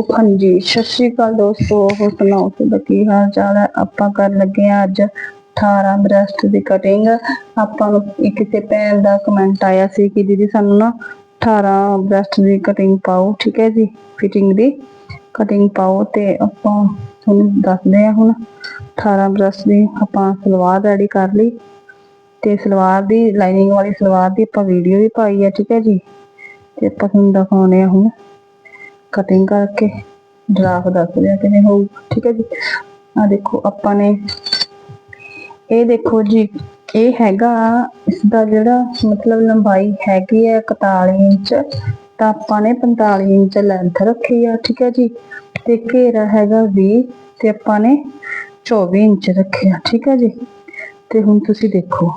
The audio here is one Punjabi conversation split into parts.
ਹਾਂਜੀ, ਸਤਿ ਸ਼੍ਰੀ ਅਕਾਲ ਦੋਸਤੋ, ਹੋਰ ਸੁਣਾਓ ਤੁਹਾਡਾ ਕੀ ਹਾਲ ਚਾਲ ਹੈ? ਆਪਾਂ ਕਰਨ ਲੱਗੇ ਆ ਅੱਜ 18 ਬ੍ਰੈਸਟ ਦੀ ਕਟਿੰਗ ਆਪਾਂ ਨੂੰ ਕਿਸੇ ਭੈਣ ਦਾ ਕਮੈਂਟ ਆਇਆ ਸੀ ਕਿ ਦੀਦੀ ਸਾਨੂੰ ਨਾ 18 ਬ੍ਰੈਸਟ ਦੀ ਕਟਿੰਗ ਪਾਓ, ਠੀਕ ਹੈ ਜੀ? ਫਿਟਿੰਗ ਦੀ ਕਟਿੰਗ ਪਾਓ ਤੇ ਆਪਾਂ ਤੁਹਾਨੂੰ ਦੱਸਦੇ ਆ ਹੁਣ। 18 ਬ੍ਰੈਸਟ ਦੀ ਆਪਾਂ ਸਲਵਾਰ ਰੈਡੀ ਕਰ ਲਈ ਤੇ ਸਲਵਾਰ ਦੀ ਲਾਈਨਿੰਗ ਵਾਲੀ ਸਲਵਾਰ ਦੀ ਆਪਾਂ ਵੀਡੀਓ ਵੀ ਪਾਈ ਆ ਠੀਕ ਹੈ ਜੀ? ਤੇ ਆਪਾਂ ਤੁਹਾਨੂੰ ਦਿਖਾਉਣੇ ਆ ਹੁਣ। ਕਟਿੰਗ ਕਰਕੇ ਡਰਾਫ ਦੱਸ ਰਿਹਾ ਕਿਵੇਂ ਹੋਊ, ਠੀਕ ਹੈ ਜੀ। ਆ ਦੇਖੋ, ਆਪਾਂ ਨੇ ਇਹ ਦੇਖੋ ਜੀ, ਇਹ ਹੈਗਾ ਇਸ ਦਾ ਜਿਹੜਾ ਮਤਲਬ ਲੰਬਾਈ ਹੈਗੀ ਹੈ 41 ਇੰਚ, ਤਾਂ ਆਪਾਂ ਨੇ 45 ਇੰਚ ਲੈਂਥ ਰੱਖੀ ਆ, ਠੀਕ ਹੈ ਜੀ। ਤੇ ਘੇਰਾ ਹੈਗਾ 20 ਤੇ ਆਪਾਂ ਨੇ 24 ਇੰਚ ਰੱਖਿਆ ਠੀਕ ਹੈ ਜੀ। ਤੇ ਹੁਣ ਤੁਸੀਂ ਦੇਖੋ,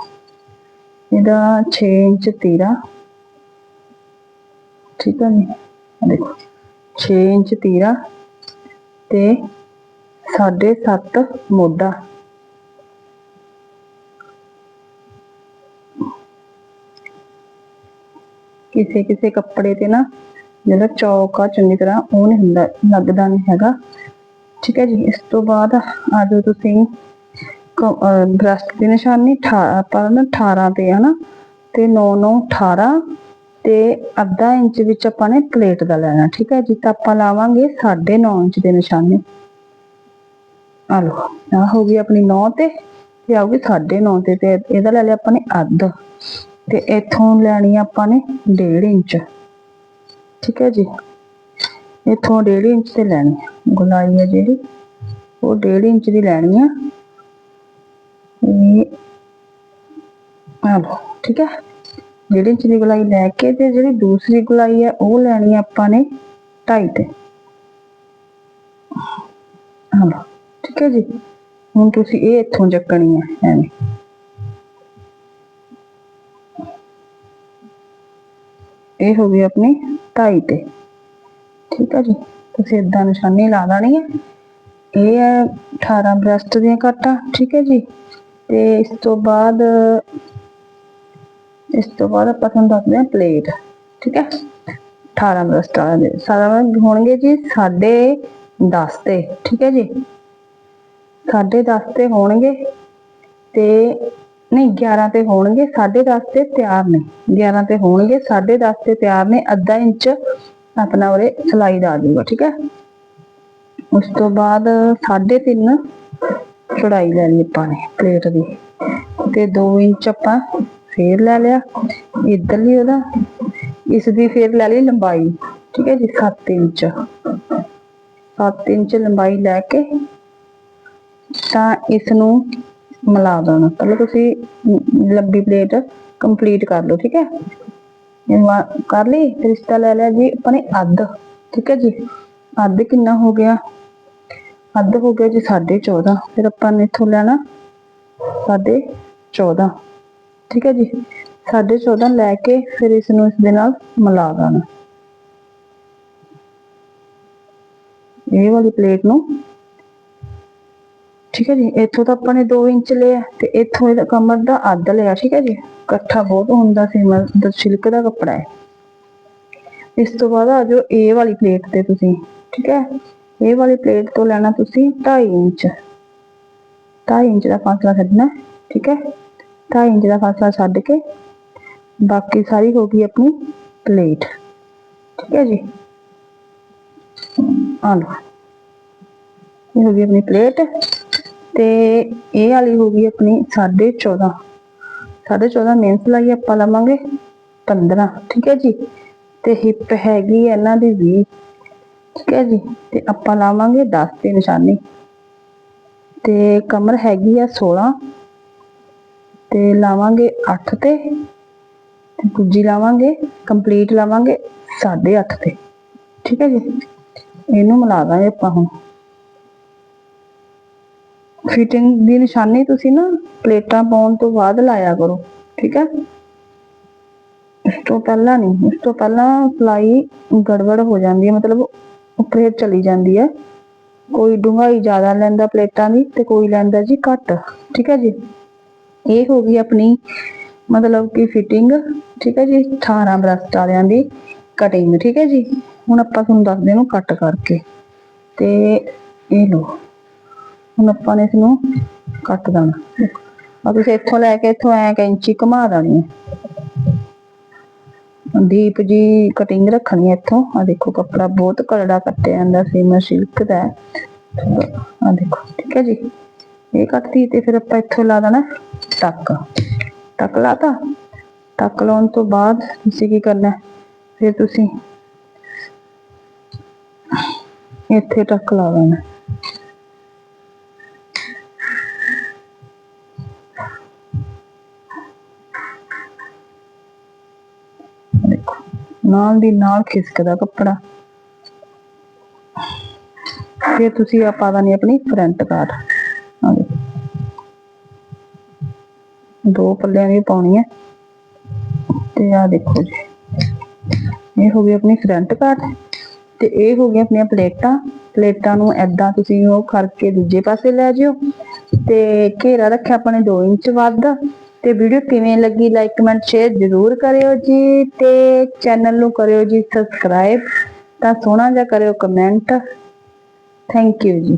ਇਹਦਾ 6 ਇੰਚ ਤੀਰਾ, ਠੀਕ ਹੈ ਜੀ। ਦੇਖੋ। 6 ਇੰਚ ਤੀਰਾ ਤੇ 7.5 ਮੋਢਾ। ਕਿਸੇ ਕਿਸੇ ਕੱਪੜੇ ਤੇ ਨਾ ਜਿਹੜਾ ਚੌਕ ਆ ਚੰਗੀ ਤਰ੍ਹਾਂ ਉਹ ਨਹੀਂ ਹੁੰਦਾ, ਲੱਗਦਾ ਨਹੀਂ ਹੈਗਾ। ਠੀਕ ਹੈ ਜੀ, ਇਸ ਤੋਂ ਬਾਅਦ ਆ ਜਾਓ ਤੁਸੀਂ ਬ੍ਰੈਸਟ ਦੀ ਨਿਸ਼ਾਨੀ 18 ਆਪਾਂ ਨਾ 18 ਤੇ ਹਨਾ ਤੇ 9 9 18 ਤੇ ਅੱਧਾ ਇੰਚ ਵਿੱਚ ਆਪਾਂ ਨੇ ਪਲੇਟ ਦਾ ਲੈਣਾ, ਠੀਕ ਹੈ ਜੀ? ਤਾਂ ਆਪਾਂ ਲਾਵਾਂਗੇ 9.5 ਇੰਚ ਦੇ ਨਿਸ਼ਾਨੇ। ਆ ਲਓ, ਆ ਹੋ ਗਈ ਆਪਣੀ 9 ਤੇ ਤੇ ਆਉਗੀ 9.5 ਤੇ ਤੇ ਇਹਦਾ ਲੈ ਲਿਆ ਆਪਾਂ ਨੇ ਅੱਧ। ਤੇ ਇੱਥੋਂ ਲੈਣੀ ਆਪਾਂ ਨੇ 1.5 ਇੰਚ। ਠੀਕ ਹੈ ਜੀ? ਇੱਥੋਂ 1.5 ਇੰਚ ਤੇ ਲੈਣੀ ਆ। ਗੁਲਾਈ ਹੈ ਜਿਹੜੀ, ਉਹ 1.5 ਇੰਚ ਦੀ ਲੈਣੀ ਆ। ਇਹ, ਆ ਲਓ, ਠੀਕ ਹੈ? ਜਿਹੜੀ ਇੰਚ ਦੀ ਗੁਲਾਈ ਲੈ ਕੇ ਤੇ ਜਿਹੜੀ ਦੂਸਰੀ ਗੁਲਾਈ ਹੈ, ਉਹ ਲੈਣੀ ਆਪਾਂ ਨੇ 2.5 ਤੇ। ਹਾਂ, ਠੀਕ ਹੈ ਜੀ। ਹੁਣ ਤੁਸੀਂ ਇਹ ਇੱਥੋਂ ਚੱਕਣੀ ਹੈ, ਐਵੇਂ। ਇਹ ਹੋ ਗਈ ਆਪਣੀ 2.5 ਤੇ। ਠੀਕ ਹੈ ਜੀ। ਤੁਸੀਂ ਇਦਾਂ ਨਿਸ਼ਾਨੀ ਲਾ ਦੇਣੀ ਹੈ। ਇਹ ਹੈ 18 ਬ੍ਰੈਸਟ ਦੀਆਂ ਕਾਟਾਂ ਠੀਕ ਹੈ ਜੀ। ਤੇ ਇਸ ਤੋਂ ਬਾਅਦ ਇਸ ਤੋਂ ਬਾਅਦ ਆਪਾਂ ਤੁਹਾਨੂੰ ਦੱਸਦੇ ਹਾਂ ਪਲੇਟ ਠੀਕ ਹੈ? 18 ਬ੍ਰੈਸਟ ਵਾਲੇ ਦੇ, ਸਾਰਾ ਹੋਣਗੇ ਜੀ 10.5 ਤੇ, ਠੀਕ ਹੈ ਜੀ? 10.5 ਤੇ ਹੋਣਗੇ ਤੇ, ਨਹੀਂ 11 ਤੇ ਹੋਣਗੇ 10.5 ਤੇ ਤਿਆਰ ਨੇ। 11 ਤੇ ਹੋਣਗੇ 10.5 ਤੇ ਤਿਆਰ ਨੇ, ਅੱਧਾ ਇੰਚ ਆਪਣਾ ਉਰੇ ਸਲਾਈ ਦਾ ਜੂਗਾ ਠੀਕ ਹੈ? ਉਸ ਤੋਂ ਬਾਅਦ 3.5 ਚੌੜਾਈ ਲੈਣੀ ਆਪਾਂ ਨੇ ਪਲੇਟ ਦੀ। ਤੇ 2 ਇੰਚ ਆਪਾਂ ਫੇਰ ਲੈ ਲਿਆ ਇਧਰਲੀ ਉਹਦਾ ਇਸ ਦੀ ਫੇਰ ਲੈ ਲਈ ਲੰਬਾਈ, ਠੀਕ ਹੈ ਜੀ 7 ਇੰਚ। 7 ਇੰਚ ਲੰਬਾਈ ਲੈ ਕੇ ਤਾਂ ਇਸ ਨੂੰ ਮਿਲਾ ਦੇਣਾ ਪਹਿਲਾਂ ਤੁਸੀਂ ਲੰਬੀ ਪਲੇਟ ਕੰਪਲੀਟ ਕਰ ਲਓ, ਠੀਕ ਹੈ। ਕਰ ਲਈ, ਫਿਰ ਰਿਸ਼ਤਾ ਲੈ ਲਿਆ ਜੀ, ਆਪਾਂ ਨੇ ਅੱਧ, ਠੀਕ ਹੈ ਜੀ। ਅੱਧ ਕਿੰਨਾ ਹੋ ਗਿਆ? ਅੱਧ ਹੋ ਗਿਆ ਜੀ 14.5 ਫਿਰ ਆਪਾਂ ਨੇ ਇੱਥੋਂ ਲੈਣਾ 14.5 ਠੀਕ ਹੈ ਜੀ। 14.5 ਲੈ ਕੇ ਫਿਰ ਇਸ ਨੂੰ ਇਸ ਦੇ ਨਾਲ ਮਿਲਾ ਦੇਣਾ ਇਹ ਵਾਲੀ ਪਲੇਟ ਨੂੰ। ਠੀਕ ਹੈ ਜੀ। ਇੱਥੋਂ ਤਾਂ ਆਪਾਂ ਨੇ 2 ਇੰਚ ਲਿਆ ਤੇ ਇੱਥੋਂ ਇਹਦਾ ਕਮਰ ਦਾ ਅੱਧ ਲਿਆ। ਠੀਕ ਹੈ ਜੀ। ਇਕੱਠਾ ਬਹੁਤ ਹੁੰਦਾ ਸੀ। ਮਤਲਬ ਸਿਲਕ ਦਾ ਕੱਪੜਾ ਹੈ। ਇਸ ਤੋਂ ਬਾਅਦ ਆ ਜਾਓ ਇਹ ਵਾਲੀ ਪਲੇਟ ਤੇ ਤੁਸੀਂ। ਠੀਕ ਹੈ। ਇਹ ਵਾਲੀ ਪਲੇਟ ਤੋਂ ਲੈਣਾ ਤੁਸੀਂ 2.5 ਇੰਚ। 2.5 ਇੰਚ ਦਾ ਫਾਸਲਾ ਛੱਡਣਾ ਠੀਕ ਹੈ। 2.5 ਇੰਚ ਦਾ ਫਾਸਲਾ ਛੱਡ ਕੇ। ਬਾਕੀ ਸਾਰੀ ਹੋ ਗਈ ਆਪਣੀ ਪਲੇਟ ਠੀਕ ਹੈ ਜੀ? ਆ ਲਓ। ਇਹ ਹੋ ਗਈ ਆਪਣੀ ਪਲੇਟ ਤੇ ਇਹ ਵਾਲੀ ਹੋ ਗਈ ਆਪਣੀ 14.5 14.5 ਮੇਨ ਸਲਾਈ ਆਪਾਂ ਲਵਾਂਗੇ 15 ਠੀਕ ਹੈ ਜੀ? ਤੇ ਹਿੱਪ ਹੈਗੀ ਇਹਨਾਂ ਦੀ 20 ਠੀਕ ਹੈ ਜੀ? ਤੇ ਆਪਾਂ ਲਾਵਾਂਗੇ 10 ਤੇ ਨਿਸ਼ਾਨੀ। ਤੇ ਕਮਰ ਹੈਗੀ ਆ 16 ਤੇ ਲਾਵਾਂਗੇ 8 ਤੇ ਤੇ ਦੂਜੀ ਲਾਵਾਂਗੇ ਕੰਪਲੀਟ ਲਾਵਾਂਗੇ 8.5 ਤੇ। ਠੀਕ ਹੈ ਜੀ? ਇਹਨੂੰ ਮਿਲਾ ਦਾਂਗੇ ਆਪਾਂ ਹੁਣ। ਫਿਟਿੰਗ ਦੀ ਨਿਸ਼ਾਨੀ ਤੁਸੀਂ ਨਾ ਪਲੇਟਾਂ ਪਾਉਣ ਤੋਂ ਬਾਅਦ ਲਾਇਆ ਕਰੋ। ਠੀਕ ਹੈ? ਇਸ ਤੋਂ ਪਹਿਲਾਂ ਨਹੀਂ, ਇਸ ਤੋਂ ਪਹਿਲਾਂ ਸਲਾਈ ਗੜਬੜ ਹੋ ਜਾਂਦੀ ਹੈ, ਮਤਲਬ ਉੱਪਰ ਚਲੀ ਜਾਂਦੀ ਹੈ। ਕੋਈ ਡੂੰਘਾਈ ਜ਼ਿਆਦਾ ਲੈਂਦਾ ਪਲੇਟਾਂ ਦੀ ਤੇ ਕੋਈ ਲੈਂਦਾ ਜੀ ਘੱਟ। ਠੀਕ ਹੈ ਜੀ? ਇਹ ਹੋ ਗਈ ਆਪਣੀ ਮਤਲਬ ਕਿ ਫਿਟਿੰਗ ਠੀਕ ਹੈ ਜੀ 18 ਬ੍ਰੈਸਟ ਵਾਲਿਆਂ ਦੀ ਕਟਿੰਗ ਠੀਕ ਹੈ ਜੀ। ਹੁਣ ਆਪਾਂ ਤੁਹਾਨੂੰ ਦੱਸਦੇ ਇਹਨੂੰ ਕੱਟ ਕਰਕੇ। ਤੇ ਇਹ ਲੋ ਹੁਣ ਆਪਾਂ ਨੇ ਇਸ ਨੂੰ ਕੱਟ ਦੇਣਾ। ਆ ਤੁਸੀਂ ਇੱਥੋਂ ਲੈ ਕੇ ਇੱਥੋਂ ਐ ਕੈਂਚੀ ਘੁਮਾ ਦੇਣੀ ਹੈ। ਦੀਪ ਜੀ ਕਟਿੰਗ ਰੱਖਣੀ ਹੈ ਇੱਥੋਂ। ਆ ਦੇਖੋ ਕੱਪੜਾ ਬਹੁਤ ਕਲੜਾ ਕੱਟਿਆ ਜਾਂਦਾ ਸੀ ਮੈਂ ਸਿਲਕ ਦਾ। ਆ ਦੇਖੋ, ਠੀਕ ਹੈ ਜੀ। ਇਹ ਕੱਟਤੀ ਤੇ ਫਿਰ ਆਪਾਂ ਇੱਥੋਂ ਲਾ ਦੇਣਾ ਟੱਕ ਟੱਕ ਲਾਤਾ। ਟੱਕ ਲਾਉਣ ਤੋਂ ਬਾਅਦ ਤੁਸੀਂ ਕੀ ਕਰਨਾ ਫਿਰ ਤੁਸੀਂ ਇੱਥੇ ਟੱਕ ਲਾ ਦੇਣਾ। ਦੇਖੋ, ਨਾਲ ਦੀ ਨਾਲ ਖਿਸਕਦਾ ਕੱਪੜਾ। ਫਿਰ ਤੁਸੀਂ ਆ ਪਾ ਦੇਣੀ ਆਪਣੀ ਫਰੰਟ ਕਾਟ ਆ ਦੇਖੋ ਦੋ ਪੱਲਿਆਂ ਦੀ ਪਾਉਣੀ ਹੈ ਤੇ ਆ ਦੇਖੋ ਜੀ। ਇਹ ਹੋ ਗਈ ਆਪਣੀ ਫਰੰਟ ਕਾਟ ਤੇ ਇਹ ਹੋ ਗਈਆਂ ਆਪਣੀਆਂ ਪਲੇਟਾਂ। ਪਲੇਟਾਂ ਨੂੰ ਐਦਾਂ ਤੁਸੀਂ ਉਹ ਕਰਕੇ ਦੂਜੇ ਪਾਸੇ ਲੈ ਜਿਓ। ਤੇ ਘੇਰਾ ਰੱਖਿਆ ਆਪਾਂ ਨੇ 2 ਇੰਚ ਵੱਧ। ਤੇ ਵੀਡੀਓ ਕਿਵੇਂ ਲੱਗੀ ਲਾਈਕ ਕਮੈਂਟ ਸ਼ੇਅਰ ਜ਼ਰੂਰ ਕਰਿਓ ਜੀ। ਤੇ ਚੈਨਲ ਨੂੰ ਕਰਿਓ ਜੀ ਸਬਸਕ੍ਰਾਈਬ ਤਾਂ ਸੋਹਣਾ ਜਿਹਾ ਕਰਿਓ ਕਮੈਂਟ ਥੈਂਕ ਯੂ ਜੀ।